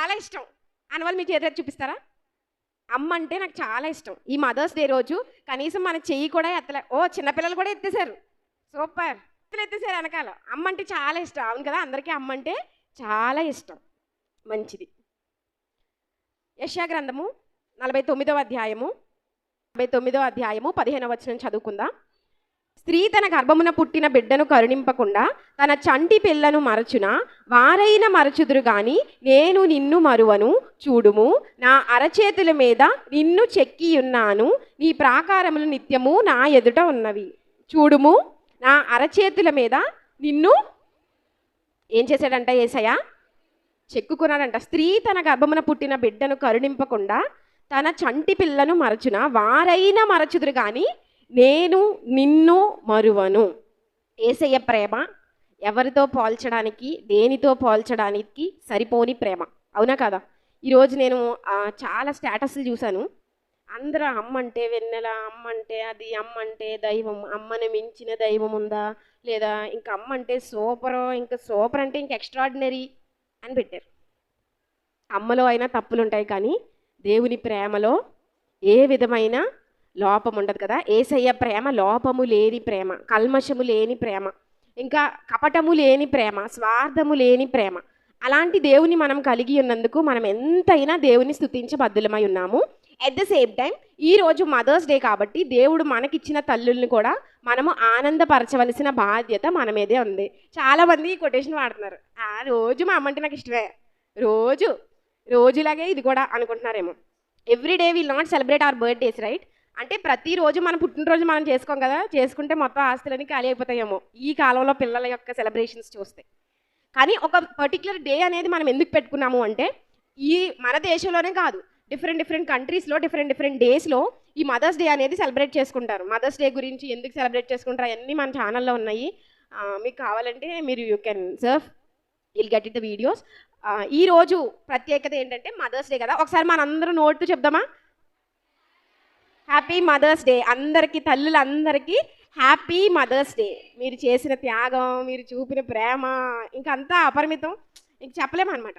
చాలా ఇష్టం. అనవల్ మీ చేతి చూపిస్తారా? అమ్మ అంటే నాకు చాలా ఇష్టం. ఈ మదర్స్ డే రోజు కనీసం మన చెయ్యి కూడా ఎత్తలే. ఓ చిన్నపిల్లలు కూడా ఎత్తేసారు. సూపర్. ఎత్తులు ఎత్తేసారు వెనకాల. అమ్మ అంటే చాలా ఇష్టం. అవును కదా? అందరికీ అమ్మ అంటే చాలా ఇష్టం. మంచిది. యశా గ్రంథము నలభై తొమ్మిదవ అధ్యాయము నలభై తొమ్మిదవ అధ్యాయము పదిహేనవ వచనం చదువుకుందాం. స్త్రీ తన గర్భమున పుట్టిన బిడ్డను కరుణింపకుండా తన చంటి పిల్లను మరచున? వారైన మరచుదురు గాని నేను నిన్ను మరువను చూడుము. నా అరచేతుల మీద నిన్ను చెక్కియున్నాను. నీ ప్రాకారములు నిత్యము నా ఎదుట ఉన్నవి. చూడుము నా అరచేతుల మీద నిన్ను ఏం చేశాడంట ఏసయ్య? చెక్కుకున్నాడంట. స్త్రీ తన గర్భమున పుట్టిన బిడ్డను కరుణింపకుండా తన చంటి పిల్లను మరచున? వారైన మరచుదురు కానీ నేను నిన్ను మరువను. ఏసయ్య ప్రేమ ఎవరితో పోల్చడానికి దేనితో పోల్చడానికి సరిపోని ప్రేమ. అవునా కదా? ఈరోజు నేను చాలా స్టేటస్లు చూశాను. అందరూ అమ్మ అంటే వెన్నెల అమ్మ అంటే అది అమ్మ అంటే దైవం అమ్మని మించిన దైవం ఉందా? లేదా ఇంకా అమ్మ అంటే సూపర్ ఇంకా సూపర్ అంటే ఇంకా ఎక్స్ట్రాడినరీ అని పెట్టారు. అమ్మలో అయినా తప్పులు ఉంటాయి కానీ దేవుని ప్రేమలో ఏ విధమైన లోపం ఉండదు కదా. ఏసయ్య ప్రేమ లోపము లేని ప్రేమ కల్మషము లేని ప్రేమ ఇంకా కపటము లేని ప్రేమ స్వార్థము లేని ప్రేమ. అలాంటి దేవుని మనం కలిగి ఉన్నందుకు మనం ఎంతైనా దేవుని స్తుతించబద్దులమై ఉన్నాము. ఎట్ ద సేమ్ టైం ఈ రోజు మదర్స్ డే కాబట్టి దేవుడు మనకిచ్చిన తల్లుల్ని కూడా మనము ఆనందపరచవలసిన బాధ్యత మన మీదే ఉంది. చాలామంది ఈ కొటేషన్ వాడుతున్నారు. ఆ రోజు మా అమ్మంటే నాకు ఇష్టమే. రోజు రోజులాగే ఇది కూడా అనుకుంటున్నారేమో. Every day will not celebrate our birthdays right అంటే ప్రతిరోజు మనం పుట్టినరోజు మనం చేసుకోం కదా చేసుకుంటే మొత్తం ఆస్తులన్నీ ఖాళీ అయిపోతాయేమో. ఈ కాలంలో పిల్లల యొక్క సెలబ్రేషన్స్ చూస్తే. కానీ ఒక పర్టికులర్ డే అనేది మనం ఎందుకు పెట్టుకున్నాము అంటే ఈ మన దేశంలోనే కాదు డిఫరెంట్ డిఫరెంట్ కంట్రీస్లో డిఫరెంట్ డిఫరెంట్ డేస్లో ఈ మదర్స్ డే అనేది సెలబ్రేట్ చేసుకుంటారు. మదర్స్ డే గురించి ఎందుకు సెలబ్రేట్ చేసుకుంటారు అవన్నీ మన ఛానల్లో ఉన్నాయి. మీకు కావాలంటే మీరు you can surf will get it the videos ఈ రోజు ప్రత్యేకత ఏంటంటే మదర్స్ డే కదా. ఒకసారి మనందరూ నోట్తో చెప్దామా? హ్యాపీ మదర్స్ డే అందరికీ తల్లులందరికీ హ్యాపీ మదర్స్ డే మీరు చేసిన త్యాగం మీరు చూపిన ప్రేమ ఇంకంతా అపరిమితం. ఇంక చెప్పలేమన్నమాట.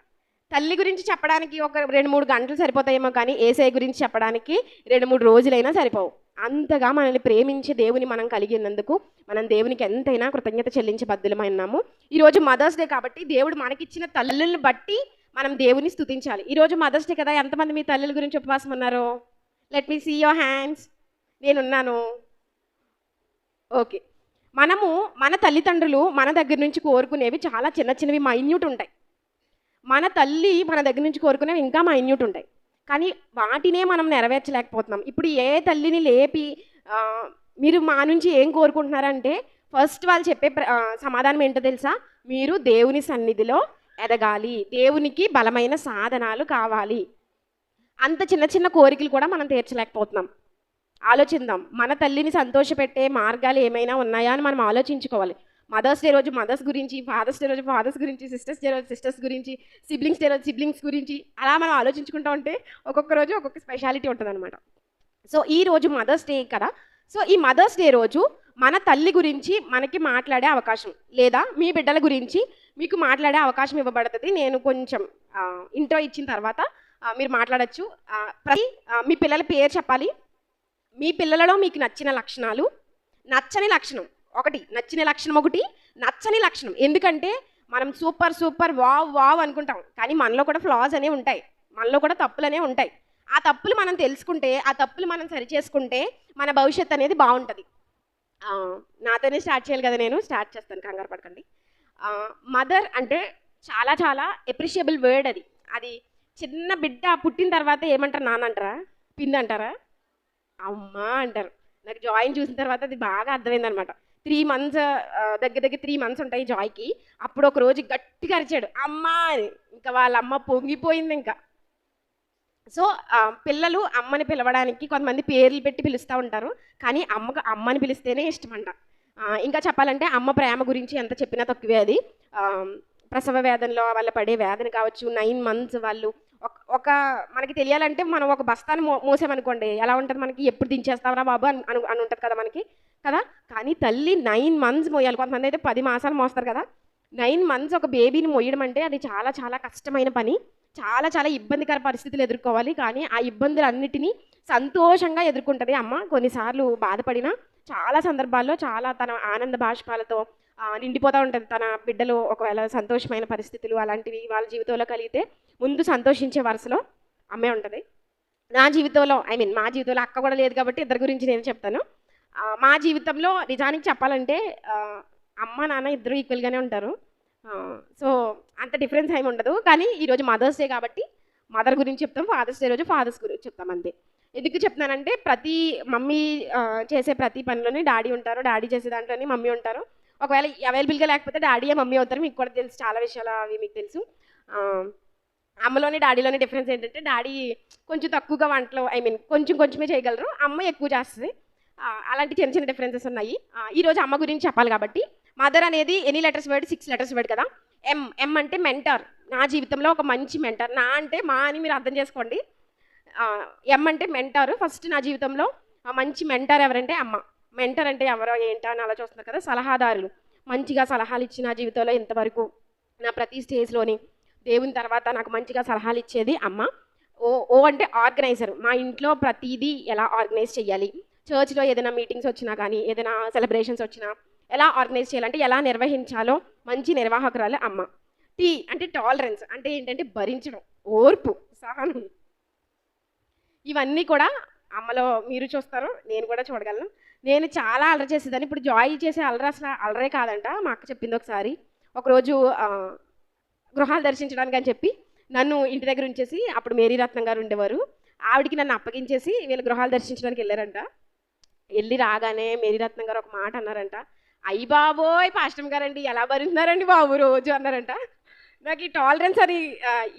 తల్లి గురించి చెప్పడానికి ఒక రెండు మూడు గంటలు సరిపోతాయేమో కానీ ఏసఐ గురించి చెప్పడానికి రెండు మూడు రోజులైనా సరిపోవు. అంతగా మనల్ని ప్రేమించే దేవుని మనం కలిగి ఉన్నందుకు మనం దేవునికి ఎంతైనా కృతజ్ఞత చెల్లించే బద్దులమై ఉన్నాము. ఈరోజు మదర్స్ డే కాబట్టి దేవుడు మనకిచ్చిన తల్లులను బట్టి మనం దేవుని స్థుతించాలి ఈరోజు మదర్స్ డే కదా ఎంతమంది మీ తల్లుల గురించి ఉపవాసం ఉన్నారో let me see your hands నేనున్నాను. ఓకే మనము మన తల్లిదండ్రులు మన దగ్గర నుంచి కోరుకునేవి చాలా చిన్న చిన్నవి మైన్యూట్ ఉంటాయి. మన తల్లి మన దగ్గర నుంచి కోరుకునేవి ఇంకా మైన్యూట్ ఉంటాయి. కానీ వాటినే మనం నెరవేర్చలేకపోతున్నాం. ఇప్పుడు ఏ తల్లిని లేపి మీరు మా నుంచి ఏం కోరుకుంటున్నారంటే ఫస్ట్ వాళ్ళు చెప్పే ప్ర- సమాధానం ఏంటో తెలుసా? మీరు దేవుని సన్నిధిలో ఎదగాలి. దేవునికి బలమైన సాధనాలు కావాలి. అంత చిన్న చిన్న కోరికలు కూడా మనం తీర్చలేకపోతున్నాం. ఆలోచిద్దాం. మన తల్లిని సంతోషపెట్టే మార్గాలు ఏమైనా ఉన్నాయా అని మనం ఆలోచించుకోవాలి. మదర్స్ డే రోజు మదర్స్ గురించి ఫాదర్స్ డే రోజు ఫాదర్స్ గురించి సిస్టర్స్ డే రోజు సిస్టర్స్ గురించి సిబ్లింగ్స్ డే రోజు సిబ్లింగ్స్ గురించి అలా మనం ఆలోచించుకుంటూ ఉంటే ఒక్కొక్క రోజు ఒక్కొక్క స్పెషాలిటీ ఉంటుందన్నమాట. సో ఈ రోజు మదర్స్ డే కదా. సో ఈ మదర్స్ డే రోజు మన తల్లి గురించి మనకి మాట్లాడే అవకాశం లేదా మీ బిడ్డల గురించి మీకు మాట్లాడే అవకాశం ఇవ్వబడుతుంది. నేను కొంచెం ఇంట్రో ఇచ్చిన తర్వాత మీరు మాట్లాడచ్చు. ప్రతి మీ పిల్లల పేరు చెప్పాలి. మీ పిల్లలలో మీకు నచ్చిన లక్షణాలు నచ్చని లక్షణం. ఒకటి నచ్చిన లక్షణం ఒకటి నచ్చని లక్షణం. ఎందుకంటే మనం సూపర్ సూపర్ వావ్ వావ్ అనుకుంటాం. కానీ మనలో కూడా ఫ్లాస్ అనేవి ఉంటాయి. మనలో కూడా తప్పులు అనేవి ఉంటాయి. ఆ తప్పులు మనం తెలుసుకుంటే ఆ తప్పులు మనం సరి చేసుకుంటే మన భవిష్యత్ అనేది బాగుంటుంది. నాతోనే స్టార్ట్ చేయాలి కదా నేను. స్టార్ట్ చేస్తాను. కంగారు పడకండి. మదర్ అంటే చాలా చాలా ఎప్రిషియబుల్ వర్డ్ అది. అది చిన్న బిడ్డ పుట్టిన తర్వాత ఏమంటారు నాన్న అంటారా? అంటారా? అమ్మా అంటారు. నాకు జాయిన్ చూసిన తర్వాత అది బాగా అర్థమైందనమాట. త్రీ మంత్స్ దగ్గర దగ్గర త్రీ మంత్స్ ఉంటాయి జాయ్కి. అప్పుడు ఒక రోజు గట్టిగా అరిచాడు. అమ్మా అని. ఇంకా వాళ్ళ అమ్మ పొంగిపోయింది ఇంకా. సో పిల్లలు అమ్మని పిలవడానికి కొంతమంది పేర్లు పెట్టి పిలుస్తూ ఉంటారు. కానీ అమ్మకు అమ్మని పిలిస్తేనే ఇష్టమంట. అంట ఇంకా చెప్పాలంటే అమ్మ ప్రేమ గురించి ఎంత చెప్పినా తక్కువే అది. ప్రసవ వేదనలో వాళ్ళ పడే వేదన కావచ్చు నైన్ మంత్స్ వాళ్ళు ఒక- ఒక మనకి తెలియాలంటే మనం ఒక బస్తాను మో మోసామనుకోండి. ఎలా ఉంటుంది మనకి? ఎప్పుడు దించేస్తావరా బాబు అని అను అని ఉంటుంది కదా మనకి. కదా? కానీ తల్లి నైన్ మంత్స్ మోయాలి. కొంతమంది అయితే పది మాసాలు మోస్తారు కదా. నైన్ మంత్స్ ఒక బేబీని మోయడం అంటే అది చాలా చాలా కష్టమైన పని. చాలా చాలా ఇబ్బందికర పరిస్థితులు ఎదుర్కోవాలి. కానీ ఆ ఇబ్బందులన్నిటినీ సంతోషంగా ఎదుర్కొంటుంది అమ్మ. కొన్నిసార్లు బాధపడినా చాలా సందర్భాల్లో చాలా తన ఆనంద భాష్పాలతో నిండిపోతూ ఉంటుంది. తన బిడ్డలు ఒకవేళ సంతోషమైన పరిస్థితులు అలాంటివి వాళ్ళ జీవితంలో కలిగితే ముందు సంతోషించే వరుసలో అమ్మే ఉంటుంది. నా జీవితంలో ఐ మీన్ మా జీవితంలో అక్క కూడా లేదు కాబట్టి ఇద్దరి గురించి నేను చెప్తాను. మా జీవితంలో నిజానికి చెప్పాలంటే అమ్మ నాన్న ఇద్దరు ఈక్వల్గానే ఉంటారు. సో అంత డిఫరెన్స్ ఏమి ఉండదు. కానీ ఈరోజు మదర్స్ డే కాబట్టి మదర్ గురించి చెప్తాం ఫాదర్స్ డే రోజు ఫాదర్స్ గురించి చెప్తాం అంతే. ఎందుకు చెప్తున్నానంటే ప్రతి మమ్మీ చేసే ప్రతి పనిలోని డాడీ ఉంటారు. డాడీ చేసే దాంట్లోని మమ్మీ ఉంటారు. ఒకవేళ అవైలబుల్గా లేకపోతే డాడీయే మమ్మీ అవుతారు. మీకు కూడా తెలుసు చాలా విషయాలు అవి మీకు తెలుసు. అమ్మలోని డాడీలోని డిఫరెన్స్ ఏంటంటే డాడీ కొంచెం తక్కువగా వంటలు ఐ మీన్ కొంచెం కొంచెమే చేయగలరు. అమ్మ ఎక్కువ చేస్తుంది. అలాంటి చిన్న చిన్న డిఫరెన్సెస్ ఉన్నాయి. ఈరోజు అమ్మ గురించి చెప్పాలి కాబట్టి మదర్ అనేది any letters word six letters word కదా. ఎం ఎం అంటే మెంటర్ నా జీవితంలో ఒక మంచి మెంటర్ నా అంటే మా అని మీరు అర్థం చేసుకోండి. ఎం అంటే మెంటర్ ఫస్ట్ నా జీవితంలో మంచి మెంటర్ ఎవరంటే అమ్మ. మెంటర్ అంటే ఎవరో ఏంటో అని అలా చూస్తున్నారు కదా సలహాదారులు. మంచిగా సలహాలు ఇచ్చి నా జీవితంలో ఇంతవరకు నా ప్రతి స్టేజ్లోని దేవుని తర్వాత నాకు మంచిగా సలహాలు ఇచ్చేది అమ్మ. ఓ ఓ అంటే ఆర్గనైజర్ మా ఇంట్లో ప్రతిదీ ఎలా ఆర్గనైజ్ చేయాలి? చర్చ్లో ఏదైనా మీటింగ్స్ వచ్చినా కానీ ఏదైనా సెలబ్రేషన్స్ వచ్చినా ఎలా ఆర్గనైజ్ చేయాలంటే ఎలా నిర్వహించాలో మంచి నిర్వాహకురాలు అమ్మ. టీ అంటే టాలరెన్స్ అంటే ఏంటంటే భరించడం ఓర్పు సహనం. ఇవన్నీ కూడా అమ్మలో మీరు చూస్తారు నేను కూడా చూడగలను. నేను చాలా అలర చేసేదాన్ని. ఇప్పుడు జాయ్ చేసే అలర అసలు అలరే కాదంట మా అక్క చెప్పింది ఒకసారి. ఒకరోజు గృహాలు దర్శించడానికి అని చెప్పి నన్ను ఇంటి దగ్గర ఉంచేసి అప్పుడు మేరీ రత్నం గారు ఉండేవారు. ఆవిడికి నన్ను అప్పగించేసి వీళ్ళు గృహాలు దర్శించడానికి వెళ్ళారంట. వెళ్ళి రాగానే మేరీ రత్నం గారు ఒక మాట అన్నారంట. అయ్యి బాబోయ్ పాష్టం గారండి ఎలా భరిస్తున్నారండి బాబు రోజు? అన్నారంట. నాకు ఈ టాలరెన్స్ అని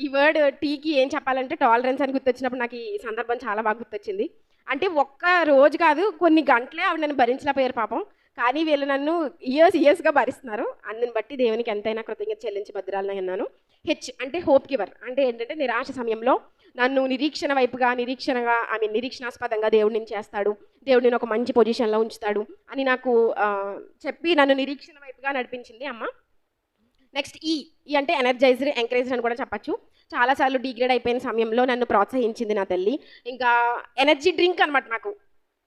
ఈ వర్డ్ టీకి ఏం చెప్పాలంటే టాలరెన్స్ అని గుర్తొచ్చినప్పుడు నాకు ఈ సందర్భం చాలా బాగా గుర్తొచ్చింది. అంటే ఒక్క రోజు కాదు కొన్ని గంటలే ఆవిడ నన్ను భరించలేకపోయారు పాపం. కానీ వీళ్ళు నన్ను ఇయర్స్ ఇయర్స్గా భరిస్తున్నారు. అందుని బట్టి దేవునికి ఎంతైనా కృతజ్ఞత చెల్లించి భద్రాలని అన్నాను హెచ్ అంటే హోప్ గివర్ అంటే ఏంటంటే నిరాశ సమయంలో నన్ను నిరీక్షణ వైపుగా నిరీక్షణగా ఐ మీన్ నిరీక్షణాస్పదంగా దేవుడు నేను చేస్తాడు. దేవుడు నేను ఒక మంచి పొజిషన్లో ఉంచుతాడు అని నాకు చెప్పి నన్ను నిరీక్షణ వైపుగా నడిపించింది అమ్మ. నెక్స్ట్ ఈ ఈ అంటే ఎనర్జైజర్ ఎంకరేజర్ అని కూడా చెప్పచ్చు. చాలాసార్లు డిగ్రేడ్ అయిపోయిన సమయంలో నన్ను ప్రోత్సహించింది నా తల్లి. ఇంకా ఎనర్జీ డ్రింక్ అనమాట నాకు.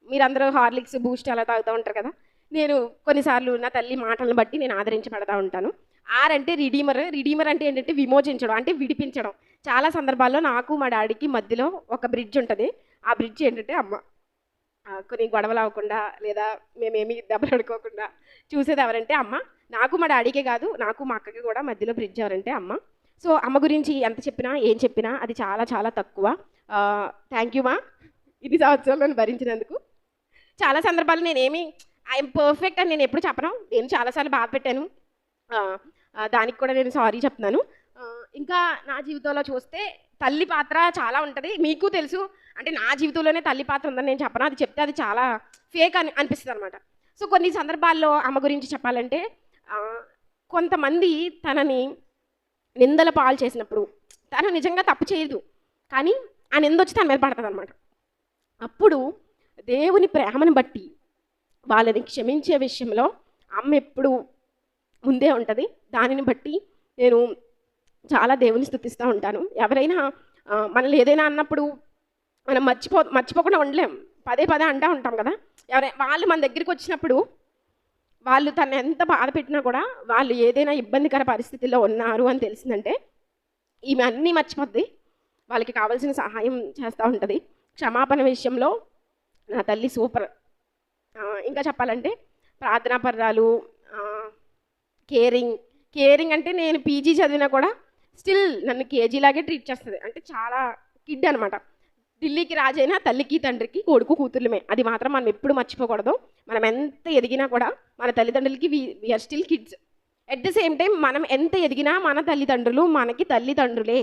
మీరందరూ హార్లిక్స్ బూస్ట్ అలా తాగుతూ ఉంటారు కదా. నేను కొన్నిసార్లు నా తల్లి మాటలను బట్టి నేను ఆదరించబడతా ఉంటాను. ఆర్ అంటే రిడీమర్. రిడీమర్ అంటే ఏంటంటే విమోచించడం అంటే విడిపించడం. చాలా సందర్భాల్లో నాకు మా డాడీకి మధ్యలో ఒక బ్రిడ్జ్ ఉంటుంది. ఆ బ్రిడ్జ్ ఏంటంటే అమ్మ కొన్ని గొడవలు అవ్వకుండా లేదా మేమేమి దెబ్బలాడుకోకుండా చూసేది ఎవరంటే అమ్మ. నాకు మా డాడీకే కాదు నాకు మా అక్కకి కూడా మధ్యలో బ్రిడ్జ్ ఎవరంటే అమ్మ. సో అమ్మ గురించి ఎంత చెప్పినా ఏం చెప్పినా అది చాలా చాలా తక్కువ. థ్యాంక్ యూ మా ఇది సంవత్సరాలు నన్ను భరించినందుకు. చాలా సందర్భాలు నేనేమి ఐఎమ్ పర్ఫెక్ట్ అని నేను ఎప్పుడు చెప్పను. నేను చాలాసార్లు బాధ పెట్టాను. దానికి కూడా నేను సారీ చెప్తున్నాను. ఇంకా నా జీవితంలో చూస్తే తల్లి పాత్ర చాలా ఉంటుంది. మీకు తెలుసు. అంటే నా జీవితంలోనే తల్లి పాత్ర ఉందని నేను చెప్పను. అది చెప్తే అది చాలా ఫేక్ అని అనిపిస్తుంది అనమాట సో కొన్ని సందర్భాల్లో అమ్మ గురించి చెప్పాలంటే కొంతమంది తనని నిందల పాలు చేసినప్పుడు తను నిజంగా తప్పు చేయదు. కానీ ఆ నింద వచ్చి తన మీద పడుతుంది అనమాట అప్పుడు దేవుని ప్రేమను బట్టి వాళ్ళని క్షమించే విషయంలో అమ్మ ఎప్పుడు ముందే ఉంటుంది. దానిని బట్టి నేను చాలా దేవుని స్థుతిస్తూ ఉంటాను. ఎవరైనా మనల్ని ఏదైనా అన్నప్పుడు మనం మర్చిపో మర్చిపోకుండా ఉండలేం. పదే పదే అంటూ ఉంటాం కదా. ఎవరైనా వాళ్ళు మన దగ్గరికి వచ్చినప్పుడు వాళ్ళు తను ఎంత బాధ పెట్టినా కూడా వాళ్ళు ఏదైనా ఇబ్బందికర పరిస్థితుల్లో ఉన్నారు అని తెలిసిందంటే ఈమె అన్నీ మర్చిపోద్ది. వాళ్ళకి కావాల్సిన సహాయం చేస్తూ ఉంటుంది. క్షమాపణ విషయంలో నా తల్లి సూపర్. ఇంకా చెప్పాలంటే ప్రార్థనా పర్రాలు కేరింగ్. కేరింగ్ అంటే నేను పీజీ చదివినా కూడా స్టిల్ నన్ను కేజీ లాగే ట్రీట్ చేస్తుంది. అంటే చాలా కిడ్ అనమాట పిల్లికి రాజైనా తల్లికి తండ్రికి కొడుకు కూతుర్లమే. అది మాత్రం మనం ఎప్పుడు మర్చిపోకూడదు. మనం ఎంత ఎదిగినా కూడా మన తల్లిదండ్రులకి we are still kids at the same time మనం ఎంత ఎదిగినా మన తల్లిదండ్రులు మనకి తల్లిదండ్రులే.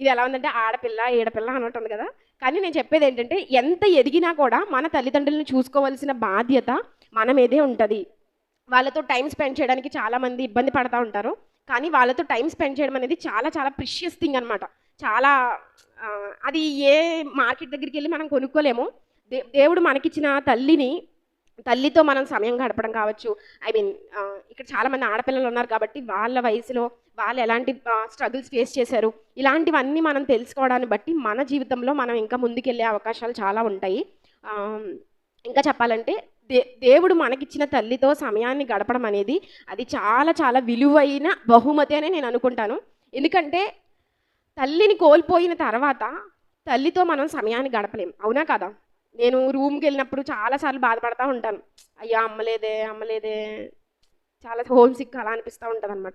ఇది ఎలా ఉందంటే ఆడపిల్ల ఏడపిల్ల అన్నట్టుంది కదా. కానీ నేను చెప్పేది ఏంటంటే ఎంత ఎదిగినా కూడా మన తల్లిదండ్రులను చూసుకోవాల్సిన బాధ్యత మన మీదే ఉంటుంది. వాళ్ళతో టైం స్పెండ్ చేయడానికి చాలామంది ఇబ్బంది పడతా ఉంటారు. కానీ వాళ్ళతో టైం స్పెండ్ చేయడం అనేది చాలా చాలా ప్రిషియస్ థింగ్ అనమాట చాలా అది ఏ మార్కెట్ దగ్గరికి వెళ్ళి మనం కొనుక్కోలేము. దే దేవుడు మనకిచ్చిన తల్లిని తల్లితో మనం సమయం గడపడం కావచ్చు. ఐ మీన్ ఇక్కడ చాలామంది ఆడపిల్లలు ఉన్నారు కాబట్టి వాళ్ళ వయసులో వాళ్ళు ఎలాంటి స్ట్రగుల్స్ ఫేస్ చేశారు. ఇలాంటివన్నీ మనం తెలుసుకోవడాన్ని బట్టి మన జీవితంలో మనం ఇంకా ముందుకెళ్ళే అవకాశాలు చాలా ఉంటాయి. ఇంకా చెప్పాలంటే దే దేవుడు మనకిచ్చిన తల్లితో సమయాన్ని గడపడం అనేది అది చాలా చాలా విలువైన బహుమతి అని నేను అనుకుంటాను. ఎందుకంటే తల్లిని కోల్పోయిన తర్వాత తల్లితో మనం సమయాన్ని గడపలేం. అవునా కదా? నేను రూమ్కి వెళ్ళినప్పుడు చాలాసార్లు బాధపడతా ఉంటాను. అయ్యా అమ్మలేదే అమ్మలేదే. చాలా హోమ్ సిక్ అలా అనిపిస్తూ ఉంటుంది అనమాట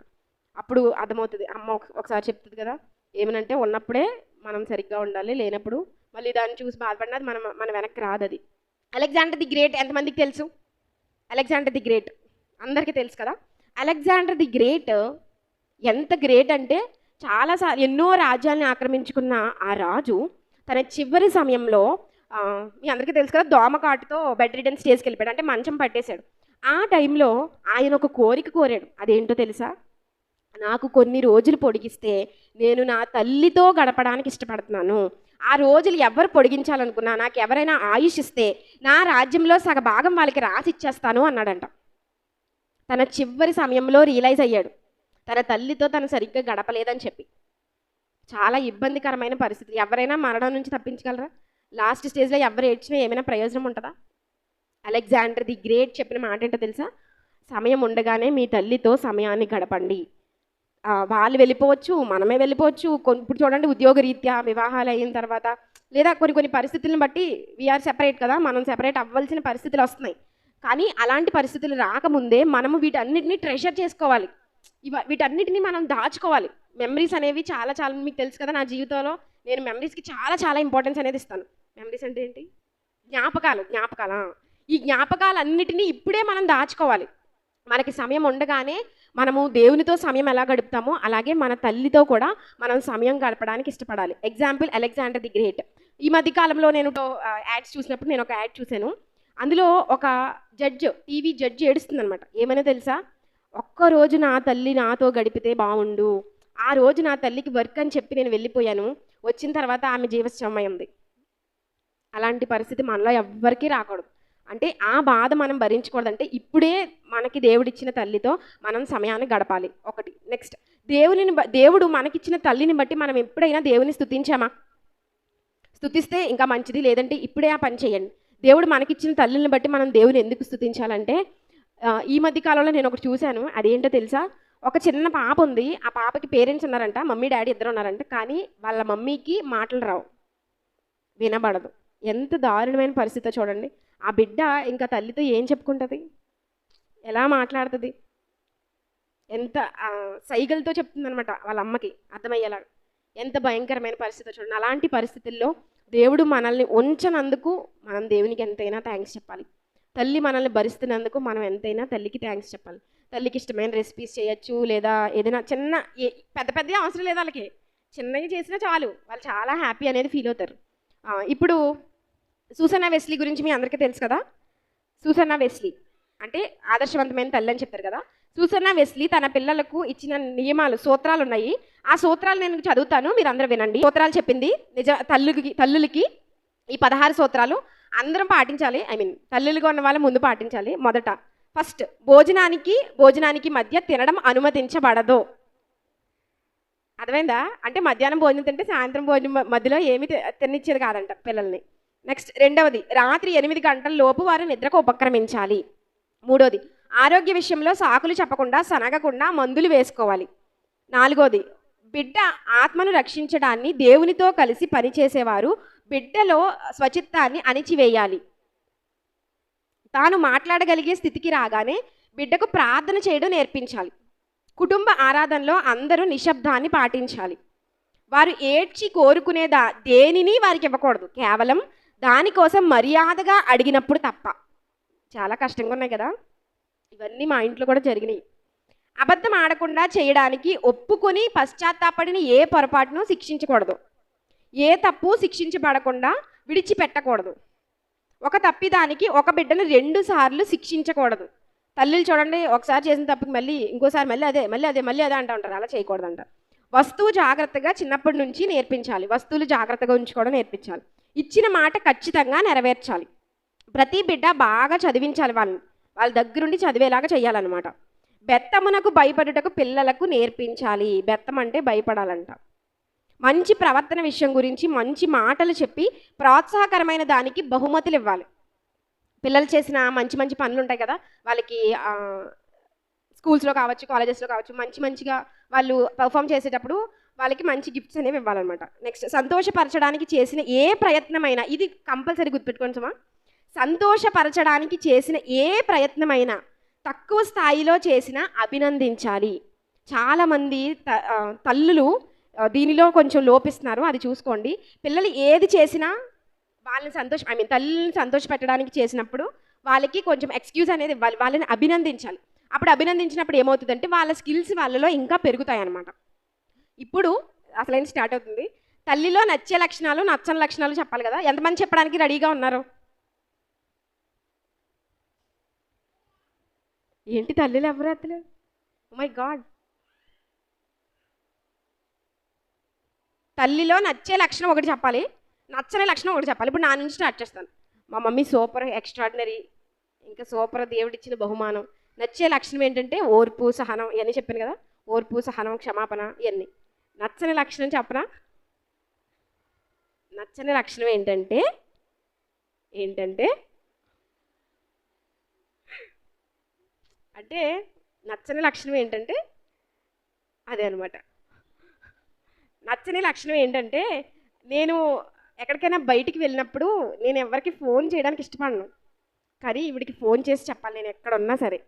అప్పుడు అర్థమవుతుంది అమ్మ ఒక- ఒకసారి చెప్తుంది కదా ఏమనంటే ఉన్నప్పుడే మనం సరిగ్గా ఉండాలి లేనప్పుడు మళ్ళీ దాన్ని చూసి బాధపడినది మనం మన వెనక్కి రాదు అది అలెగ్జాండర్ ది గ్రేట్ ఎంతమందికి తెలుసు? Alexander the great. అందరికీ తెలుసు కదా? అలెగ్జాండర్ ది గ్రేట్ ఎంత గ్రేట్ అంటే చాలాసార్లు ఎన్నో రాజ్యాల్ని ఆక్రమించుకున్న ఆ రాజు తన చివరి సమయంలో మీ అందరికీ తెలుసు కదా దోమకాటుతో బెడ్ రిటర్న్ స్టేజ్కి వెళ్ళిపోయాడు అంటే మంచం పట్టేశాడు. ఆ టైంలో ఆయన ఒక కోరిక కోరాడు. అదేంటో తెలుసా? నాకు కొన్ని రోజులు పొడిగిస్తే నేను నా తల్లితో గడపడానికి ఇష్టపడుతున్నాను. ఆ రోజులు ఎవరు పొడిగించాలనుకున్నా నాకు ఎవరైనా ఆయుష్ ఇస్తే నా రాజ్యంలో సగ భాగం వాళ్ళకి రాసి ఇచ్చేస్తాను అన్నాడంట. తన చివరి సమయంలో రియలైజ్ అయ్యాడు. తన తల్లితో తను సరిగ్గా గడపలేదని చెప్పి. చాలా ఇబ్బందికరమైన పరిస్థితి. ఎవరైనా మరణం నుంచి తప్పించగలరా? లాస్ట్ స్టేజ్లో ఎవరు ఏడ్చినా ఏమైనా ప్రయోజనం ఉంటుందా? అలెగ్జాండర్ ది గ్రేట్ చెప్పిన మాట ఏంటో తెలుసా? సమయం ఉండగానే మీ తల్లితో సమయాన్ని గడపండి. వాళ్ళు వెళ్ళిపోవచ్చు మనమే వెళ్ళిపోవచ్చు. ఇప్పుడు చూడండి ఉద్యోగ రీత్యా వివాహాలు అయిన తర్వాత లేదా కొన్ని కొన్ని పరిస్థితులను బట్టి వీఆర్ సెపరేట్ కదా మనం సెపరేట్ అవ్వాల్సిన పరిస్థితులు వస్తున్నాయి. కానీ అలాంటి పరిస్థితులు రాకముందే మనము వీటన్నిటిని ట్రెషర్ చేసుకోవాలి. ఇవ వీటన్నిటిని మనం దాచుకోవాలి. మెమరీస్ అనేవి చాలా చాలా మీకు తెలుసు కదా నా జీవితంలో. నేను మెమరీస్కి చాలా చాలా ఇంపార్టెన్స్ అనేది ఇస్తాను. మెమరీస్ అంటే ఏంటి? జ్ఞాపకాలు జ్ఞాపకాల ఈ జ్ఞాపకాలన్నిటినీ ఇప్పుడే మనం దాచుకోవాలి. మనకి సమయం ఉండగానే మనము దేవునితో సమయం ఎలా గడుపుతామో అలాగే మన తల్లితో కూడా మనం సమయం గడపడానికి ఇష్టపడాలి. ఎగ్జాంపుల్ అలెగ్జాండర్ ది గ్రేట్ ఈ మధ్య కాలంలో నేను యాడ్స్ చూసినప్పుడు నేను ఒక యాడ్ చూశాను. అందులో ఒక జడ్జ్ టీవీ జడ్జ్ ఏడుస్తుంది అనమాట ఏమైనా తెలుసా? ఒక్కరోజు నా తల్లి నాతో గడిపితే బాగుండు ఆ రోజు నా తల్లికి వర్క్ అని చెప్పి నేను వెళ్ళిపోయాను. వచ్చిన తర్వాత ఆమె జీవశ్రమమైంది అలాంటి పరిస్థితి మనలో ఎవ్వరికీ రాకూడదు. అంటే ఆ బాధ మనం భరించకూడదంటే ఇప్పుడే మనకి దేవుడిచ్చిన తల్లితో మనం సమయాన్ని గడపాలి. ఒకటి. నెక్స్ట్. దేవుని దేవుడు మనకిచ్చిన తల్లిని బట్టి మనం ఎప్పుడైనా దేవుని స్థుతించామా స్థుతిస్తే ఇంకా మంచిది లేదంటే ఇప్పుడే ఆ పని చేయండి. దేవుడు మనకిచ్చిన తల్లిని బట్టి మనం దేవుని ఎందుకు స్థుతించాలంటే ఈ మధ్య కాలంలో నేను ఒకటి చూశాను. అదేంటో తెలుసా? ఒక చిన్న పాప ఉంది. ఆ పాపకి పేరెంట్స్ ఉన్నారంట. మమ్మీ డాడీ ఇద్దరు ఉన్నారంట. కానీ వాళ్ళ మమ్మీకి మాటలు రావు. వినబడదు. ఎంత దారుణమైన పరిస్థితి చూడండి. ఆ బిడ్డ ఇంకా తల్లితో ఏం చెప్పుకుంటుంది? ఎలా మాట్లాడుతుంది? ఎంత ఆ, సైగలతో చెప్తుందనమాట వాళ్ళ అమ్మకి అర్థమయ్యేలా. ఎంత భయంకరమైన పరిస్థితి చూడండి. అలాంటి పరిస్థితుల్లో దేవుడు మనల్ని ఉంచనందుకు మనం దేవునికి ఎంతైనా థ్యాంక్స్ చెప్పాలి. తల్లి మనల్ని భరిస్తున్నందుకు మనం ఎంతైనా తల్లికి థ్యాంక్స్ చెప్పాలి. తల్లికి ఇష్టమైన రెసిపీస్ చేయొచ్చు లేదా ఏదైనా చిన్న ఏ- పెద్ద పెద్ద అవసరం లేదు వాళ్ళకి. చిన్నవి చేసినా చాలు. వాళ్ళు చాలా హ్యాపీ అనేది ఫీల్ అవుతారు. ఇప్పుడు సూసన్నా వెస్లీ గురించి మీ అందరికీ తెలుసు కదా? సూసన్నా వెస్లీ అంటే ఆదర్శవంతమైన తల్లి అని చెప్తారు కదా? సూసన్నా వెస్లీ తన పిల్లలకు ఇచ్చిన నియమాలు సూత్రాలు ఉన్నాయి. ఆ సూత్రాలు నేను చదువుతాను మీరు అందరూ వినండి. సూత్రాలు చెప్పింది నిజ తల్లుకి తల్లులకి ఈ పదహారు సూత్రాలు. అందరం పాటించాలి. ఐ మీన్ తల్లులుగా ఉన్న వాళ్ళు ముందు పాటించాలి. మొదట. ఫస్ట్ భోజనానికి భోజనానికి మధ్య తినడం అనుమతించబడదు. అర్థమైందా? అంటే మధ్యాహ్నం భోజనం తింటే సాయంత్రం భోజనం మధ్యలో ఏమి తినిచ్చేది కాదంట పిల్లల్ని. నెక్స్ట్ రెండవది రాత్రి ఎనిమిది గంటల లోపు వారు నిద్రకు ఉపక్రమించాలి. మూడోది ఆరోగ్య విషయంలో సాకులు చెప్పకుండా సనగకుండా మందులు వేసుకోవాలి. నాలుగోది బిడ్డ ఆత్మను రక్షించడాన్ని దేవునితో కలిసి పనిచేసేవారు బిడ్డలో స్వచిత్తాన్ని అణిచివేయాలి. తాను మాట్లాడగలిగే స్థితికి రాగానే బిడ్డకు ప్రార్థన చేయడం నేర్పించాలి. కుటుంబ ఆరాధనలో అందరూ నిశ్శబ్దాన్ని పాటించాలి. వారు ఏడ్చి కోరుకునేదా దేనిని వారికి ఇవ్వకూడదు. కేవలం దానికోసం మర్యాదగా అడిగినప్పుడు తప్ప. చాలా కష్టంగా ఉన్నాయి కదా? ఇవన్నీ మా ఇంట్లో కూడా జరిగినాయి. అబద్ధం ఆడకుండా చేయడానికి ఒప్పుకొని పశ్చాత్తాపడిన ఏ పొరపాటును శిక్షించకూడదు. ఏ తప్పు శిక్షించబడకుండా విడిచిపెట్టకూడదు. ఒక తప్పిదానికి ఒక బిడ్డను రెండు సార్లు శిక్షించకూడదు. తల్లులు చూడండి ఒకసారి చేసిన తప్పుకి మళ్ళీ ఇంకోసారి మళ్ళీ అదే మళ్ళీ అదే మళ్ళీ అదే అంటూ ఉంటారు. అలా చేయకూడదంట. వస్తువు జాగ్రత్తగా చిన్నప్పటి నుంచి నేర్పించాలి. వస్తువులు జాగ్రత్తగా ఉంచుకోవడం నేర్పించాలి. ఇచ్చిన మాట ఖచ్చితంగా నెరవేర్చాలి. ప్రతి బిడ్డ బాగా చదివించాలి వాళ్ళని వాళ్ళ దగ్గరుండి చదివేలాగా చేయాలన్నమాట బెత్తమునకు భయపడుటకు పిల్లలకు నేర్పించాలి. బెత్తం అంటే భయపడాలంట. మంచి ప్రవర్తన విషయం గురించి మంచి మాటలు చెప్పి ప్రోత్సాహకరమైన దానికి బహుమతులు ఇవ్వాలి. పిల్లలు చేసిన మంచి మంచి పనులు ఉంటాయి కదా వాళ్ళకి స్కూల్స్లో కావచ్చు కాలేజెస్లో కావచ్చు మంచి మంచిగా వాళ్ళు పర్ఫామ్ చేసేటప్పుడు వాళ్ళకి మంచి గిఫ్ట్స్ అనేవి ఇవ్వాలన్నమాట. నెక్స్ట్ సంతోషపరచడానికి చేసిన ఏ ప్రయత్నమైనా ఇది కంపల్సరీ గుర్తుపెట్టుకోండి సుమా సంతోషపరచడానికి చేసిన ఏ ప్రయత్నమైనా తక్కువ స్థాయిలో చేసిన అభినందించాలి. చాలామంది త- తల్లులు దీనిలో కొంచెం లోపిస్తున్నారు. అది చూసుకోండి. పిల్లలు ఏది చేసినా వాళ్ళని సంతోష ఐ మీన్ తల్లిని సంతోష పెట్టడానికి చేసినప్పుడు వాళ్ళకి కొంచెం ఎక్స్క్యూజ్ అనేది ఇవ్వాలి. వాళ్ళని అభినందించాలి. అప్పుడు అభినందించినప్పుడు ఏమవుతుందంటే వాళ్ళ స్కిల్స్ వాళ్ళలో ఇంకా పెరుగుతాయి అన్నమాట ఇప్పుడు అసలైన స్టార్ట్ అవుతుంది. తల్లిలో నచ్చే లక్షణాలు నచ్చని లక్షణాలు చెప్పాలి కదా. ఎంతమంది చెప్పడానికి రెడీగా ఉన్నారు? ఏంటి తల్లిలు ఎవరు ఎత్తలేదు మై గాడ్ తల్లిలో నచ్చే లక్షణం ఒకటి చెప్పాలి. నచ్చని లక్షణం ఒకటి చెప్పాలి. ఇప్పుడు నా నుంచి స్టార్ట్ చేస్తాను. మా మమ్మీ సూపర్ ఎక్స్ట్రాడినరీ ఇంకా సూపర్ దేవుడిచ్చిన బహుమానం. నచ్చే లక్షణం ఏంటంటే ఓర్పు సహనం ఇవన్నీ చెప్పాను కదా. ఓర్పు సహనం క్షమాపణ ఇవన్నీ. నచ్చని లక్షణం చెప్పనా? నచ్చని లక్షణం ఏంటంటే ఏంటంటే అంటే నచ్చని లక్షణం ఏంటంటే అదే అనమాట నచ్చని లక్షణం ఏంటంటే నేను ఎక్కడికైనా బయటికి వెళ్ళినప్పుడు నేను ఎవరికి ఫోన్ చేయడానికి ఇష్టపడను. కానీ ఈవిడికి ఫోన్ చేసి చెప్పాలి నేను ఎక్కడ ఉన్నా సరే.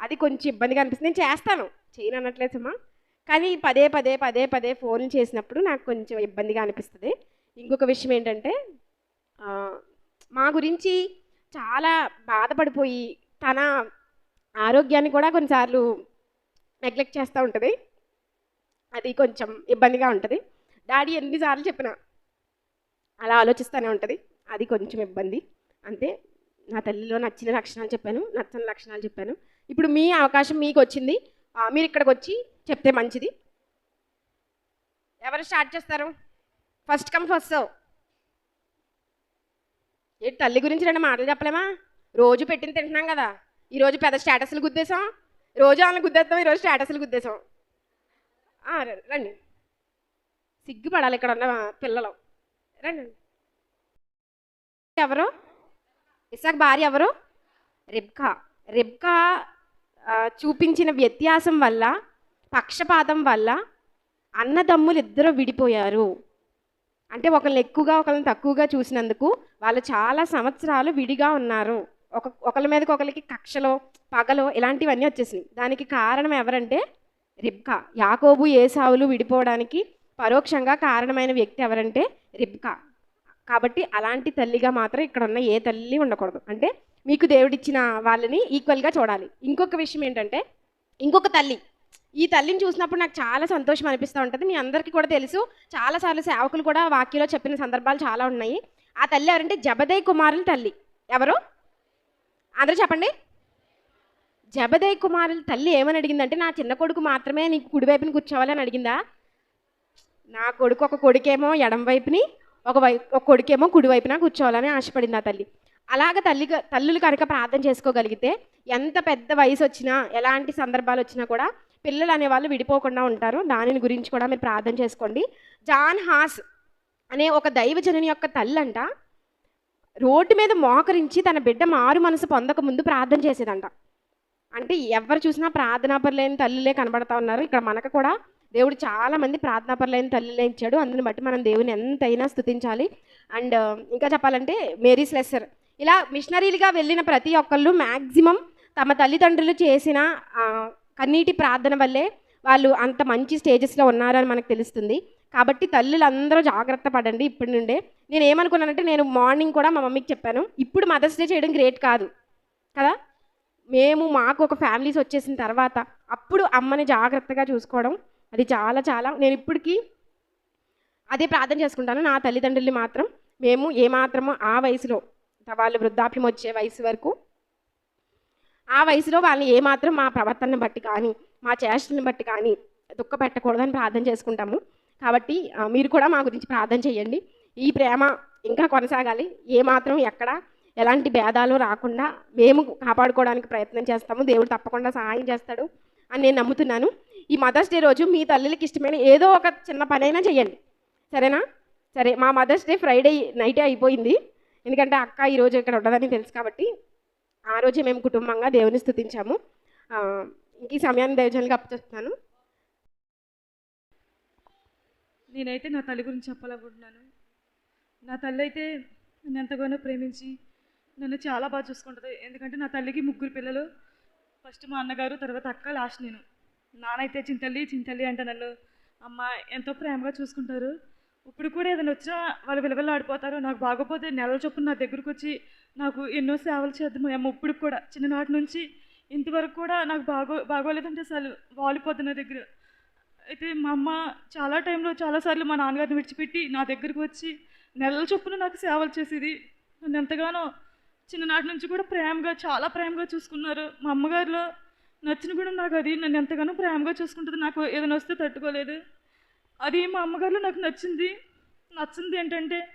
అది కొంచెం ఇబ్బందిగా అనిపిస్తుంది. నేను చేస్తాను. చేయను అనట్లేదమ్మా కానీ పదే పదే పదే పదే ఫోన్ చేసినప్పుడు నాకు కొంచెం ఇబ్బందిగా అనిపిస్తుంది. ఇంకొక విషయం ఏంటంటే మా గురించి చాలా బాధపడిపోయి తన ఆరోగ్యాన్ని కూడా కొన్నిసార్లు నెగ్లెక్ట్ చేస్తూ ఉంటుంది. అది కొంచెం ఇబ్బందిగా ఉంటుంది. డాడీ ఎన్నిసార్లు చెప్పినా? అలా ఆలోచిస్తూనే ఉంటుంది. అది కొంచెం ఇబ్బంది. అంతే నా తల్లిలో నచ్చిన లక్షణాలు చెప్పాను నచ్చని లక్షణాలు చెప్పాను. ఇప్పుడు మీ అవకాశం మీకు వచ్చింది మీరు ఇక్కడికి వచ్చి చెప్తే మంచిది. ఎవరు స్టార్ట్ చేస్తారు? First come first serve. ఏంటి తల్లి గురించి రెండు మాటలు చెప్పలేమా? రోజు పెట్టిన తింటున్నాం కదా. ఈరోజు పెద్ద స్టేటస్లు గుద్దేశాం. రోజు వాళ్ళని గుద్దేస్తాం ఈరోజు స్టేటస్లు గుద్దేశాం. రండి, సిగ్గుపడాలి ఇక్కడ ఉన్న పిల్లలు. రండి ఎవరు? ఇసాక్ భార్య ఎవరు? రిబ్కా. రిబ్కా చూపించిన వ్యత్యాసం వల్ల పక్షపాతం వల్ల అన్నదమ్ములు ఇద్దరు విడిపోయారు. అంటే ఒకళ్ళని ఎక్కువగా ఒకళ్ళని తక్కువగా చూసినందుకు వాళ్ళు చాలా సంవత్సరాలు విడిగా ఉన్నారు. ఒక ఒకరి మీదకి ఒకరికి కక్షలో పగలో ఇలాంటివన్నీ వచ్చేసినాయి. దానికి కారణం ఎవరంటే రిబ్కా. యాకోబు ఏసావులు విడిపోవడానికి పరోక్షంగా కారణమైన వ్యక్తి ఎవరంటే రిబ్కా. కాబట్టి అలాంటి తల్లిగా మాత్రం ఇక్కడ ఉన్న ఏ తల్లి ఉండకూడదు. అంటే మీకు దేవుడిచ్చిన వాళ్ళని ఈక్వల్గా చూడాలి. ఇంకొక విషయం ఏంటంటే ఇంకొక తల్లి. ఈ తల్లిని చూసినప్పుడు నాకు చాలా సంతోషం అనిపిస్తూ ఉంటుంది. మీ అందరికీ కూడా తెలుసు. చాలాసార్లు సేవకులు కూడా వాక్యలో చెప్పిన సందర్భాలు చాలా ఉన్నాయి. ఆ తల్లి ఎవరంటే జబదయ్ కుమారుల తల్లి. ఎవరు? అందరూ చెప్పండి. జబదయ్ కుమారుల తల్లి ఏమని అడిగిందంటే నా చిన్న కొడుకు మాత్రమే నీకు కుడివైపుని కూర్చోవాలని అడిగిందా? నా కొడుకు ఒక కొడుకేమో ఎడం వైపుని ఒక వై ఒక కొడుకేమో కుడి వైపున కూర్చోవాలని ఆశపడింది ఆ తల్లి. అలాగ తల్లి తల్లులు కనుక ప్రార్థన చేసుకోగలిగితే ఎంత పెద్ద వయసు వచ్చినా ఎలాంటి సందర్భాలు వచ్చినా కూడా పిల్లలు అనేవాళ్ళు విడిపోకుండా ఉంటారు. దానిని గురించి కూడా మీరు ప్రార్థన చేసుకోండి. జాన్ హాస్ అనే ఒక దైవజనుని యొక్క తల్లి అంట రోడ్డు మీద మోకరించి తన బిడ్డ మారు మనసు పొందక ముందు ప్రార్థన చేసేదంట. అంటే ఎవరు చూసినా ప్రార్థనాపరులేని తల్లులే కనబడతా ఉన్నారు. ఇక్కడ మనకు కూడా దేవుడు చాలా మంది ప్రార్థనాపరులైన తల్లులే ఇచ్చాడు. అందుని బట్టి మనం దేవుని ఎంతైనా స్తుతించాలి అండ్ ఇంకా చెప్పాలంటే మేరీ స్లెస్సర్. ఇలా మిషనరీలుగా వెళ్ళిన ప్రతి ఒక్కళ్ళు మ్యాక్సిమం తమ తల్లిదండ్రులు చేసిన కన్నీటి ప్రార్థన వల్లే వాళ్ళు అంత మంచి స్టేజెస్లో ఉన్నారని మనకు తెలుస్తుంది. కాబట్టి తల్లులందరూ జాగ్రత్త పడండి ఇప్పటి నుండే. నేను ఏమనుకున్నానంటే నేను మార్నింగ్ కూడా మా మమ్మీకి చెప్పాను. ఇప్పుడు మదర్స్ డే చేయడం గ్రేట్ కాదు. కదా? మేము మాకు ఒక ఫ్యామిలీస్ వచ్చేసిన తర్వాత అప్పుడు అమ్మని జాగ్రత్తగా చూసుకోవడం అది చాలా చాలా. నేను ఇప్పటికీ అదే ప్రార్థన చేసుకుంటాను. నా తల్లిదండ్రుల్ని మాత్రం మేము ఏమాత్రమో ఆ వయసులో వాళ్ళు వృద్ధాప్యం వచ్చే వయసు వరకు ఆ వయసులో వాళ్ళని ఏమాత్రం మా ప్రవర్తనను బట్టి కానీ మా చేష్టలను బట్టి కానీ దుఃఖ పెట్టకూడదని ప్రార్థన చేసుకుంటాము. కాబట్టి మీరు కూడా మా గురించి ప్రార్థన చేయండి. ఈ ప్రేమ ఇంకా కొనసాగాలి. ఏమాత్రం ఎక్కడ ఎలాంటి భేదాలు రాకుండా మేము కాపాడుకోవడానికి ప్రయత్నం చేస్తాము దేవుడు తప్పకుండా సహాయం చేస్తాడు అని నేను నమ్ముతున్నాను. ఈ మదర్స్ డే రోజు మీ తల్లులకి ఇష్టమైన ఏదో ఒక చిన్న పనైనా చేయండి. సరేనా? సరే మా మదర్స్ డే ఫ్రైడే నైటే అయిపోయింది. ఎందుకంటే అక్క ఈరోజు ఇక్కడ ఉండదని తెలుసు కాబట్టి ఆ రోజే మేము కుటుంబంగా దేవుని స్థుతించాము. ఇంక ఈ సమయాన్ని దైవజనులకు అప్పచేస్తున్నాను నేనైతే నా తల్లి గురించి చెప్పాలనుకుంటున్నాను. నా తల్లి అయితే నన్ను ఎంతగానో ప్రేమించి నన్ను చాలా బాగా చూసుకుంటుంది. ఎందుకంటే నా తల్లికి ముగ్గురు పిల్లలు ఫస్ట్ మా అన్నగారు తర్వాత అక్క లాస్ట్ నేను. నానైతే చింతల్లి చింతల్లి అంటే నన్ను. అమ్మ ఎంతో ప్రేమగా చూసుకుంటారు. ఇప్పుడు కూడా ఏదైనా వచ్చినా వాళ్ళు విలువలు ఆడిపోతారు. నాకు బాగోపోతే నెలల చొప్పున నా దగ్గరకు వచ్చి నాకు ఎన్నో సేవలు చేద్దాము అమ్మ ఇప్పుడు కూడా. చిన్ననాటి నుంచి ఇంతవరకు కూడా నాకు బాగో బాగోలేదంటే అసలు వాలిపోద్ది నా దగ్గర. అయితే మా అమ్మ చాలా టైంలో చాలాసార్లు మా నాన్నగారిని విడిచిపెట్టి నా దగ్గరకు వచ్చి నెలల చొప్పున నాకు సేవలు చేసేది. నన్ను ఎంతగానో చిన్ననాటి నుంచి కూడా ప్రేమగా చాలా ప్రేమగా చూసుకున్నారు. మా అమ్మగారిలో నచ్చిన కూడా నాకు అది. నన్ను ఎంతగానో ప్రేమగా చూసుకుంటుంది. నాకు ఏదైనా వస్తే తట్టుకోలేదు. అది మా అమ్మగారిలో నాకు నచ్చింది. నచ్చింది ఏంటంటే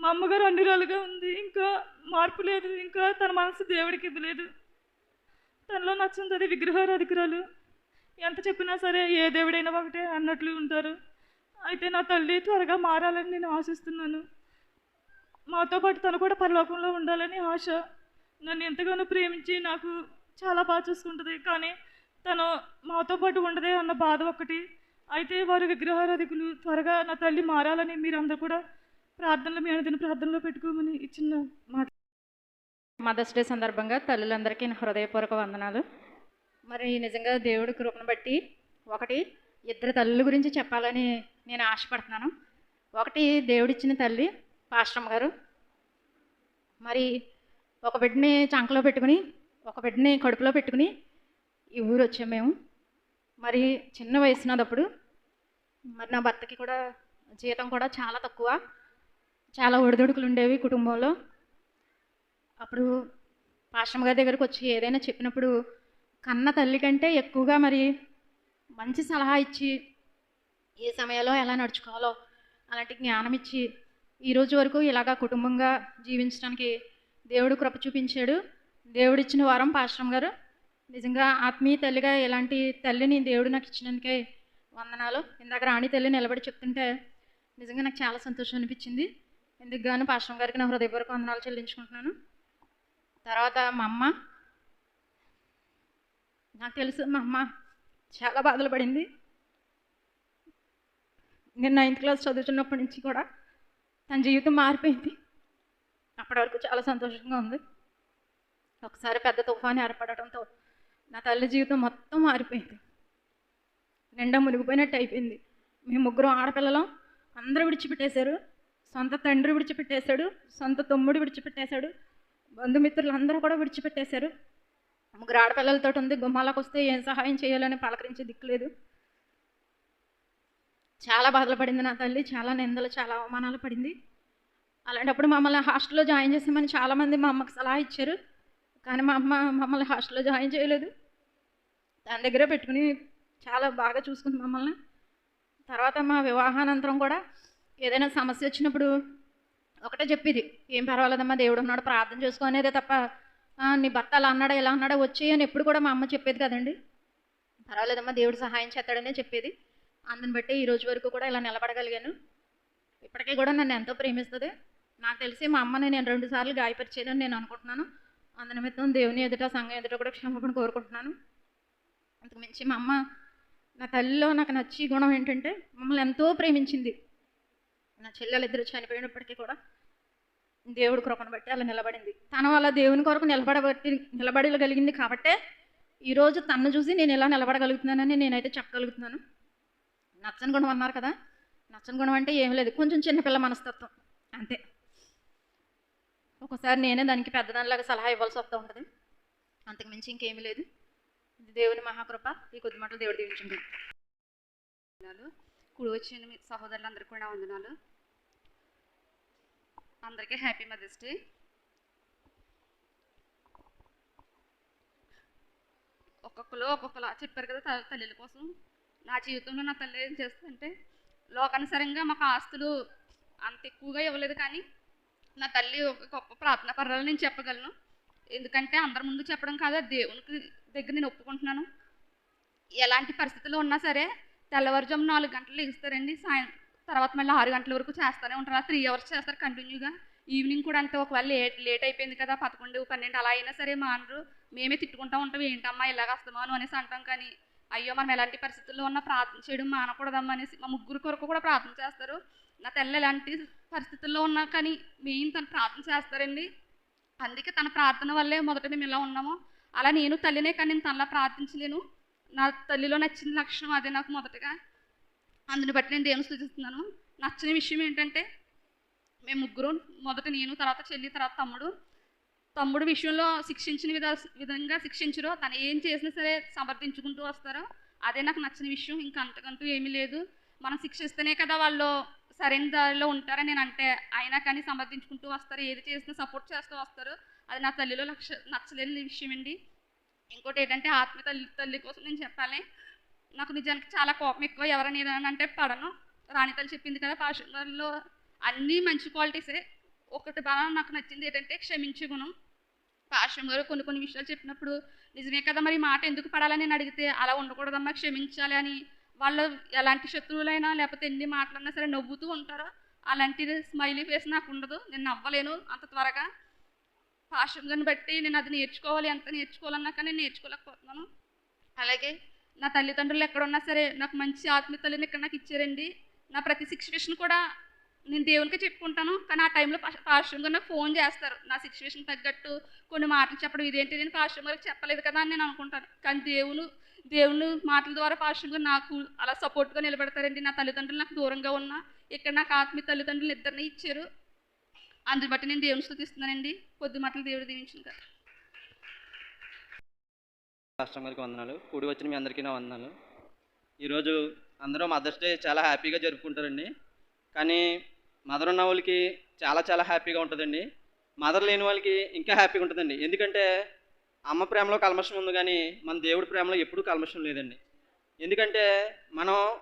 మా అమ్మగారు అన్ని రకాలుగా ఉంది. ఇంకా మార్పు లేదు. ఇంకా తన మనసు దేవుడికి ఇవ్వలేదు తనలో నచ్చింది అది విగ్రహారాధికురాలు. ఎంత చెప్పినా సరే ఏ దేవుడైనా ఒకటే అన్నట్లు ఉంటారు. అయితే నా తల్లి త్వరగా మారాలని నేను ఆశిస్తున్నాను. మాతో పాటు తను కూడా పరలోకంలో ఉండాలని ఆశ. నన్ను ఎంతగానో ప్రేమించి నాకు చాలా బాగా చూసుకుంటుంది. కానీ తను మాతో పాటు ఉండదే అన్న బాధ ఒకటి. అయితే వారు విగ్రహారాధికులు త్వరగా నా తల్లి మారాలని మీరందరూ కూడా ప్రార్థనలు మీ అనుదిన ప్రార్థనలో పెట్టుకోమని ఇచ్చిన మాట. మదర్స్ డే సందర్భంగా తల్లులందరికీ నా హృదయపూర్వక వందనాలు. మరి నిజంగా దేవుడి కృపను బట్టి ఒకటి ఇద్దరు తల్లుల గురించి చెప్పాలని నేను ఆశపడుతున్నాను. ఒకటి దేవుడిచ్చిన తల్లి పాశ్రమ్ గారు. మరి ఒక బిడ్డని చంకలో పెట్టుకుని ఒక బిడ్డని కడుపులో పెట్టుకుని ఈ ఊరు వచ్చాం మేము. మరి చిన్న వయసున్నదప్పుడు మరి నా భర్తకి కూడా జీతం కూడా చాలా తక్కువ. చాలా ఒడిదుడుకులు ఉండేవి కుటుంబంలో. అప్పుడు పాశ్రమ గారి దగ్గరకు వచ్చి ఏదైనా చెప్పినప్పుడు కన్న తల్లి కంటే ఎక్కువగా మరి మంచి సలహా ఇచ్చి ఏ సమయంలో ఎలా నడుచుకోవాలో అలాంటి జ్ఞానం ఇచ్చి ఈ రోజు వరకు ఇలాగా కుటుంబంగా జీవించడానికి దేవుడు కృప చూపించాడు. దేవుడిచ్చిన వారం పాశ్రమ గారు నిజంగా ఆత్మీయ తల్లిగా ఇలాంటి తల్లిని దేవుడు నాకు ఇచ్చినందుకే వందనాలు. ఇందాక రాణి తల్లి నిలబడి చెప్తుంటే నిజంగా నాకు చాలా సంతోషం అనిపించింది. ఎందుకు గాను పాశ్రమ గారికి నా హృదయపూర్వక వందనాలు చెల్లించుకుంటున్నాను. తర్వాత మా అమ్మ నాకు తెలుసు మా అమ్మ చాలా బాధలు పడింది. నేను నైన్త్ క్లాస్ చదువుతున్నప్పటి నుంచి కూడా తన జీవితం మారిపోయింది. అప్పటి వరకు చాలా సంతోషంగా ఉంది. ఒకసారి పెద్ద తుఫాను ఏర్పడటంతో నా తల్లి జీవితం మొత్తం మారిపోయింది. నిండా మునిగిపోయినట్టు అయిపోయింది. మేము ముగ్గురు ఆడపిల్లలం. అందరూ విడిచిపెట్టేశారు. సొంత తండ్రి విడిచిపెట్టేశాడు. సొంత తమ్ముడు విడిచిపెట్టేశాడు. బంధుమిత్రులు అందరూ కూడా విడిచిపెట్టేశారు. ముగ్గురు ఆడపిల్లలతో ఉంది. గుమ్మాలకు వస్తే ఏం సహాయం చేయాలని పలకరించే దిక్కులేదు చాలా బాధలు పడింది నా తల్లి చాలా నిందలు చాలా అవమానాలు పడింది. అలాంటప్పుడు మమ్మల్ని హాస్టల్లో జాయిన్ చేసామని చాలామంది మా అమ్మకి సలహా ఇచ్చారు. కానీ మా అమ్మ మమ్మల్ని హాస్టల్లో జాయిన్ చేయలేదు. దాని దగ్గర పెట్టుకుని చాలా బాగా చూసుకుంది మమ్మల్ని. తర్వాత మా వివాహానంతరం కూడా ఏదైనా సమస్య వచ్చినప్పుడు ఒకటే చెప్పేది ఏం పర్వాలేదమ్మా దేవుడు ఉన్నాడు ప్రార్థన చేసుకో అనేదే తప్ప నీ భర్త అలా అన్నాడా ఇలా అన్నాడా వచ్చేయి అని ఎప్పుడు కూడా మా అమ్మ చెప్పేది కదండి. పర్వాలేదమ్మా దేవుడు సహాయం చేస్తాడనే చెప్పేది. అందుని బట్టి ఈ రోజు వరకు కూడా ఇలా నిలబడగలిగాను. ఇప్పటికీ కూడా నన్ను ఎంతో ప్రేమిస్తుంది. నాకు తెలిసి మా అమ్మని నేను రెండు సార్లు గాయపరిచేదని నేను అనుకుంటున్నాను. అందు నిమిత్తం దేవుని ఎదుట సంఘం ఎదుట కూడా క్షమాపణ కోరుకుంటున్నాను. అంతకు మించి మా అమ్మ నా తల్లిలో నాకు నచ్చి గుణం ఏంటంటే మమ్మల్ని ఎంతో ప్రేమించింది. నా చెల్లెలు ఇద్దరు చనిపోయినప్పటికీ కూడా దేవుడు కృపను బట్టి అలా నిలబడింది. తన వల్ల దేవుని కొరకు నిలబడబట్టి నిలబడగలిగింది కాబట్టే ఈరోజు తన్ను చూసి నేను ఎలా నిలబడగలుగుతున్నానని నేనైతే చెప్పగలుగుతున్నాను. నచ్చని గుణం అన్నారు కదా? నచ్చని గుణం అంటే ఏం లేదు. కొంచెం చిన్నపిల్ల మనస్తత్వం. అంతే. ఒక్కోసారి నేనే దానికి పెద్దదానిలాగా సలహా ఇవ్వాల్సి వస్తూ ఉంటుంది. అంతకుమించి ఇంకేమీ లేదు. దేవుని మహాకృప. ఈ కొద్ది మాటలు దేవుడు దీవించండి. కుడి వచ్చిన మీ సహోదరులందరికీ కూడా వందనాలు. అందరికీ హ్యాపీ మదర్స్ డే. ఒక్కొక్కరు ఒక్కొక్కలా చెప్పారు కదా త- కోసం. నా జీవితంలో నా తల్లి ఏం చేస్తుందంటే లోకానుసారంగా మాకు ఆస్తులు అంత ఎక్కువగా ఇవ్వలేదు కానీ నా తల్లి ఒక గొప్ప ప్రార్థన పర్రాలు నేను చెప్పగలను. ఎందుకంటే అందరి ముందు చెప్పడం కాదు దేవునికి దగ్గర నేను ఒప్పుకుంటున్నాను. ఎలాంటి పరిస్థితుల్లో ఉన్నా సరే తెల్లవారుజాము నాలుగు గంటలు ఇస్తారండి సాయం తర్వాత మళ్ళీ ఆరు గంటల వరకు చేస్తూనే ఉంటారు. త్రీ అవర్స్ చేస్తారు కంటిన్యూగా ఈవినింగ్ కూడా అంతే. ఒకవేళ లేట్ లేట్ అయిపోయింది కదా పదకొండు పన్నెండు అలా అయినా సరే మా అనరు మేమే తిట్టుకుంటా ఉంటాం. ఏంటమ్మా ఇలాగ వస్తామా అనేసి అంటాం కానీ అయ్యో మనం ఎలాంటి పరిస్థితుల్లో ఉన్న ప్రార్థన చేయడం మానకూడదమ్మా అనేసి మా ముగ్గురు కొరకు కూడా ప్రార్థన చేస్తారు. నా తెల్ల ఎలాంటి పరిస్థితుల్లో ఉన్నా కానీ మెయిన్ తను ప్రార్థన చేస్తారండి. అందుకే తన ప్రార్థన వల్లే మొదట మేము ఇలా ఉన్నాము. అలా నేను తల్లినే కానీ నేను తనలా ప్రార్థించలేను. నా తల్లిలో నచ్చిన లక్షణం అదే నాకు మొదటగా. అందుని బట్టి నేను దేవుని సూచిస్తున్నాను నచ్చిన విషయం ఏంటంటే మేము ముగ్గురు మొదట నేను తర్వాత చెల్లి తర్వాత తమ్ముడు. తమ్ముడు విషయంలో శిక్షించిన విధ విధంగా శిక్షించరు. తను ఏం చేసినా సరే సమర్థించుకుంటూ వస్తారో. అదే నాకు నచ్చిన విషయం. ఇంకా అంతకంటూ ఏమీ లేదు. మనం శిక్షిస్తేనే కదా వాళ్ళు సరైన దారిలో ఉంటారని నేను అంటే అయినా కానీ సమర్థించుకుంటూ వస్తారు. ఏది చేసినా సపోర్ట్ చేస్తూ వస్తారు. అది నా తల్లిలో లక్ష నచ్చలేని విషయం అండి. ఇంకోటి ఏంటంటే ఆత్మ తల్లి తల్లి కోసం నేను చెప్పాలి. నాకు నిజానికి చాలా కోపం ఎక్కువ. ఎవరైనా ఏదైనా అంటే పడను. రాణి తల్లి చెప్పింది కదా పాషంలో అన్నీ మంచి క్వాలిటీసే ఒకటి బాగా నాకు నచ్చింది ఏంటంటే క్షమించే గుణం. పాషం గారు కొన్ని కొన్ని విషయాలు చెప్పినప్పుడు నిజమే కదా మరి ఈ మాట ఎందుకు పడాలని నేను అడిగితే అలా ఉండకూడదమ్మా క్షమించాలి అని. వాళ్ళు ఎలాంటి శత్రువులైనా లేకపోతే ఎన్ని మాటలన్నా సరే నవ్వుతూ ఉంటారో? అలాంటి స్మైలీ ఫేస్ నాకు ఉండదు. నేను నవ్వలేను అంత త్వరగా. పాషంగాని బట్టి నేను అది నేర్చుకోవాలి ఎంత నేర్చుకోవాలన్నా కానీ నేను నేర్చుకోలేకపోతున్నాను. అలాగే నా తల్లిదండ్రులు ఎక్కడున్నా సరే నాకు మంచి ఆత్మీయతలను ఇక్కడ నాకు ఇచ్చారండి. నా ప్రతి సిచ్యువేషన్ కూడా నేను దేవునికి చెప్పుకుంటాను కానీ ఆ టైంలో పాశ్రం గారు నాకు ఫోన్ చేస్తారు. నా సిచ్యువేషన్ తగ్గట్టు కొన్ని మాటలు చెప్పడం ఇదేంటి నేను పాశ్రం గారికి చెప్పలేదు కదా అని నేను అనుకుంటాను. కానీ దేవుడు దేవుని మాటల ద్వారా పాశ్రం గారు నాకు అలా సపోర్ట్గా నిలబెడతారండి. నా తల్లిదండ్రులు నాకు దూరంగా ఉన్నా ఇక్కడ నాకు ఆత్మీయ తల్లిదండ్రులు ఇద్దరిని ఇచ్చారు. అందుని బట్టి నేను దేవుని స్థుతిస్తున్నానండి. కొద్ది మాటలు దేవుడు దీవించింది కదా రాష్ట్రం గారికి వందనాలు. కూడి వచ్చిన మీ అందరికీ నా వందనాలు. ఈరోజు అందరూ మదర్స్ డే చాలా హ్యాపీగా జరుపుకుంటారండి. కానీ మదర్ ఉన్న వాళ్ళకి చాలా చాలా హ్యాపీగా ఉంటుందండి. మదర్ లేని వాళ్ళకి ఇంకా హ్యాపీగా ఉంటుందండి. ఎందుకంటే అమ్మ ప్రేమలో కల్మషం ఉంది కానీ మన దేవుడి ప్రేమలో ఎప్పుడూ కల్మషం లేదండి. ఎందుకంటే మనం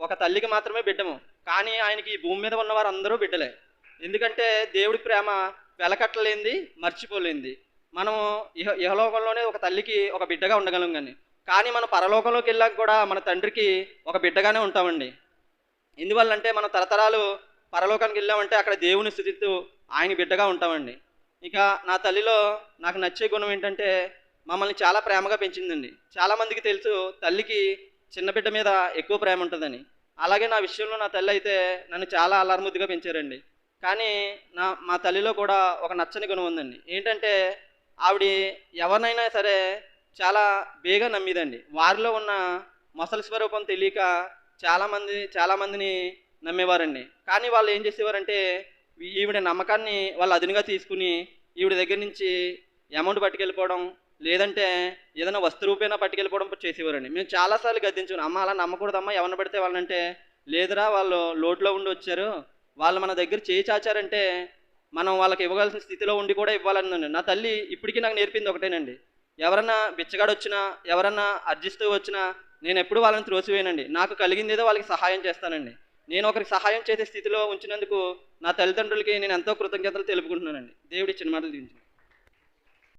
ఒక తల్లికి మాత్రమే బిడ్డము కానీ ఆయనకి భూమి మీద ఉన్నవారు అందరూ బిడ్డలే. ఎందుకంటే దేవుడి ప్రేమ వెలకట్టలేంది మర్చిపోలేంది మనం ఇహ ఇహలోకంలోనే ఒక తల్లికి ఒక బిడ్డగా ఉండగలం కానీ కానీ మనం పరలోకంలోకి వెళ్ళాక కూడా మన తండ్రికి ఒక బిడ్డగానే ఉంటామండి. ఎందువల్లంటే మనం తరతరాలు పరలోకానికి వెళ్ళామంటే అక్కడ దేవుని స్థితితో ఆయన బిడ్డగా ఉంటామండి. ఇక నా తల్లిలో నాకు నచ్చే గుణం ఏంటంటే మమ్మల్ని చాలా ప్రేమగా పెంచిందండి. చాలామందికి తెలుసు తల్లికి చిన్న బిడ్డ మీద ఎక్కువ ప్రేమ ఉంటుందని. అలాగే నా విషయంలో నా తల్లి అయితే నన్ను చాలా అల్లారముద్దుగా పెంచారండి. కానీ నా మా తల్లిలో కూడా ఒక నచ్చని గుణం ఉందండి. ఏంటంటే ఆవిడ ఎవరినైనా సరే చాలా బేగా నమ్మిదండి. వారిలో ఉన్న మొసలి స్వరూపం తెలియక చాలామంది చాలామందిని నమ్మేవారండి. కానీ వాళ్ళు ఏం చేసేవారంటే ఈవిడ నమ్మకాన్ని వాళ్ళు అదునుగా తీసుకుని ఈవిడ దగ్గర నుంచి అమౌంట్ పట్టుకెళ్ళిపోవడం లేదంటే ఏదైనా వస్తు రూపేనా పట్టుకెళ్ళిపోవడం చేసేవారండి. మేము చాలాసార్లు గద్దించుకున్నాం అమ్మ అలా నమ్మకూడదమ్మా ఎవరిని పడితే వాళ్ళంటే లేదురా వాళ్ళు లోట్లో ఉండి వచ్చారు వాళ్ళు మన దగ్గర చేయి చాచారంటే మనం వాళ్ళకి ఇవ్వగలసిన స్థితిలో ఉండి కూడా ఇవ్వాలన్నాను. నా తల్లి ఇప్పటికీ నాకు నేర్పింది ఒకటేనండి. ఎవరన్నా బిచ్చగాడు వచ్చినా ఎవరన్నా అర్జిస్తూ వచ్చినా నేను ఎప్పుడు వాళ్ళని త్రోసివేయనండి. నాకు కలిగిందేదో వాళ్ళకి సహాయం చేస్తానండి. నేను ఒకరికి సహాయం చేసే స్థితిలో ఉంచినందుకు నా తల్లిదండ్రులకి నేను ఎంతో కృతజ్ఞతలు తెలుపుకుంటున్నానండి. దేవుడి ఇచ్చిన మాటలు దీవించండి.